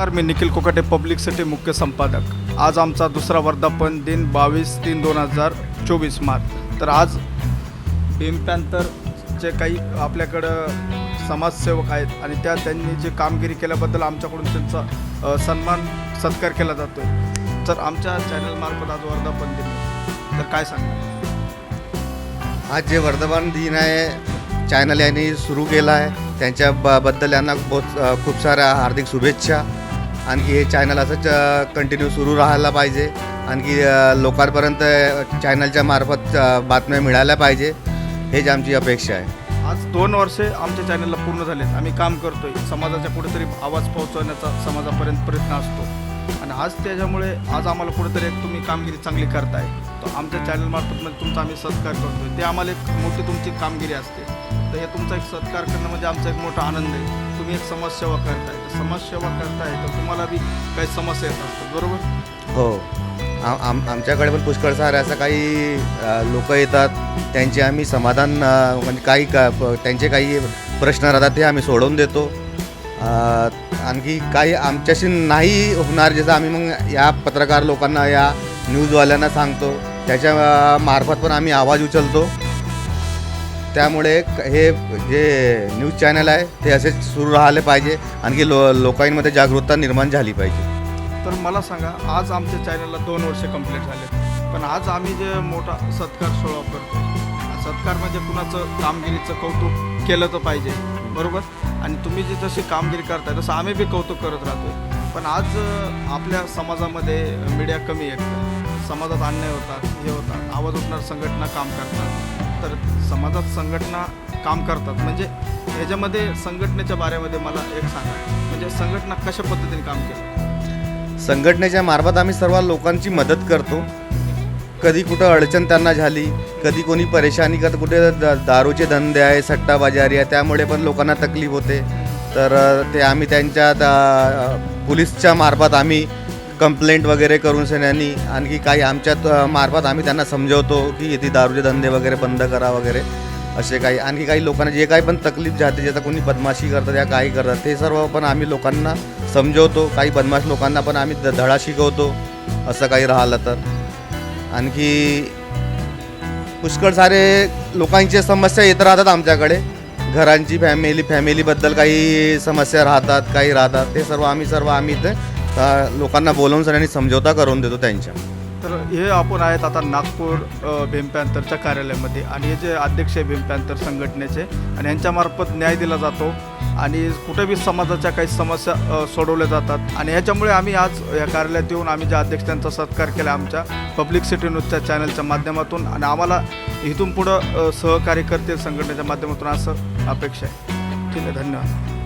नमस्कार मी निखिल कोकाटे पब्लिकसाठी मुख्य संपादक. आज आमचा दुसरा वर्धापन दिन बावीस तीन दोन हजार चोवीस मार्च. तर आज भीम पॅन्थरचे काही आपल्याकडं समाजसेवक आहेत आणि त्या त्यांनी जी कामगिरी केल्याबद्दल आमच्याकडून त्यांचा सन्मान सत्कार केला जातो तर आमच्या चॅनलमार्फत आज वर्धापन दिन. तर काय सांगणार? आज जे वर्धापन दिन आहे चॅनल यांनी सुरू केला आहे. त्यांच्या यांना बहुत खूप साऱ्या हार्दिक शुभेच्छा. आणखी हे चॅनल असंच कंटिन्यू सुरू राहायला पाहिजे. आणखी लोकांपर्यंत चॅनलच्या मार्फत बातम्या मिळायला पाहिजे. हेच आमची अपेक्षा आहे. आज दोन वर्षे आमच्या चॅनलला पूर्ण झाले आम्ही काम करतोय. समाजाच्या कुठेतरी आवाज पोहोचवण्याचा समाजापर्यंत प्रयत्न असतो. आणि आज त्याच्यामुळे आज आम्हाला कुठेतरी एक तुम्ही कामगिरी चांगली करताय. तर आमच्या चॅनलमार्फत म्हणजे तुमचा आम्ही सत्कार करतोय. ते आम्हाला एक मोठी तुमची कामगिरी असते. तर हे तुमचा एक सत्कार करणं म्हणजे आमचा एक मोठा आनंद आहे. तुम्ही एक समाजसेवा करताय. तर समाजसेवा करताय तर तुम्हाला बी काही समस्या येत असतात बरोबर? हो. आम आम आमच्याकडे पण पुष्कळ सारे असं काही लोक येतात. त्यांचे आम्ही समाधान म्हणजे काही का त्यांचे काही प्रश्न राहतात ते आम्ही सोडवून देतो. आणखी काही आमच्याशी नाही होणार जसं आम्ही मग या पत्रकार लोकांना या न्यूजवाल्यांना सांगतो. त्याच्या मार्फत पण आम्ही आवाज उचलतो. त्यामुळे हे जे न्यूज चॅनल आहे ते असेच सुरू राहिले पाहिजे. आणखी लो लोकांमध्ये जागरूकता निर्माण झाली पाहिजे. तर मला सांगा आज आमच्या चॅनलला दोन वर्ष कंप्लीट झाले. पण आज आम्ही जे मोठा सत्कार सोहळा करतो सत्कार म्हणजे कुणाचं कामगिरीचं कौतुक केलं तर पाहिजे बरोबर? आणि तुम्ही जी जशी कामगिरी करताय तसं आम्ही बी कौतुक करत राहतो पण आज आपल्या समाजामध्ये मीडिया कमी आहे समाजात अन्याय होतात हे होतात आवाज उठणार संघटना काम करतात. तर समाजात संघटना काम करतात. म्हणजे ह्याच्यामध्ये संघटनेच्या बाऱ्यामध्ये मला एक सांगा. म्हणजे संघटना कशा पद्धतीने काम केलं? संघटनेच्या मार्फत आम्ही सर्व लोकांची मदत करतो. कधी कुठं अडचण त्यांना झाली कधी कोणी परेशानी करत कुठे दारूचे धंदे आहे सट्टा बाजारी आहे त्यामुळे पण लोकांना तकलीफ होते. तर ते आम्ही त्यांच्या पोलीसच्या मार्फत आम्ही कंप्लेंट वगैरे करून सन्यांनी आणखी काही आमच्या मार्फत आम्ही त्यांना समजवतो की इथे दारूचे धंदे वगैरे बंद करा वगैरे असे काही आणखी काही लोकांना जे काही पण तकलीफ जाते ज्याचा कोणी बदमाशी करतात या काही करतात ते सर्व पण आम्ही लोकांना समजवतो काही बदमाश लोकांना पण आम्ही धडा शिकवतो असं काही राहिलं तर. आणखी पुष्कळ सारे लोकांच्या समस्या येत राहतात आमच्याकडे. घरांची फॅमिली फॅमिलीबद्दल काही समस्या राहतात काही राहतात ते सर्व आम्ही सर्व आम्ही ते तर लोकांना बोलवून सगळ्यांनी समझोता करून देतो त्यांच्या. तर हे आपण आहेत आता नागपूर अ, भीम पॅन्थरच्या कार्यालयामध्ये आणि हे जे अध्यक्ष आहे भीम पॅन्थर संघटनेचे आणि यांच्यामार्फत न्याय दिला जातो आणि कुठेबी समाजाच्या काही समस्या अ, सोडवल्या जातात आणि ह्याच्यामुळे आम्ही आज या कार्यालयात येऊन आम्ही ज्या अध्यक्ष त्यांचा सत्कार केला आमच्या पब्लिक सिटी न्यूजच्या चॅनलच्या माध्यमातून आणि आम्हाला इथून पुढं अ, सहकार्य करतील संघटनेच्या माध्यमातून असं अपेक्षा आहे. ठीक आहे धन्यवाद.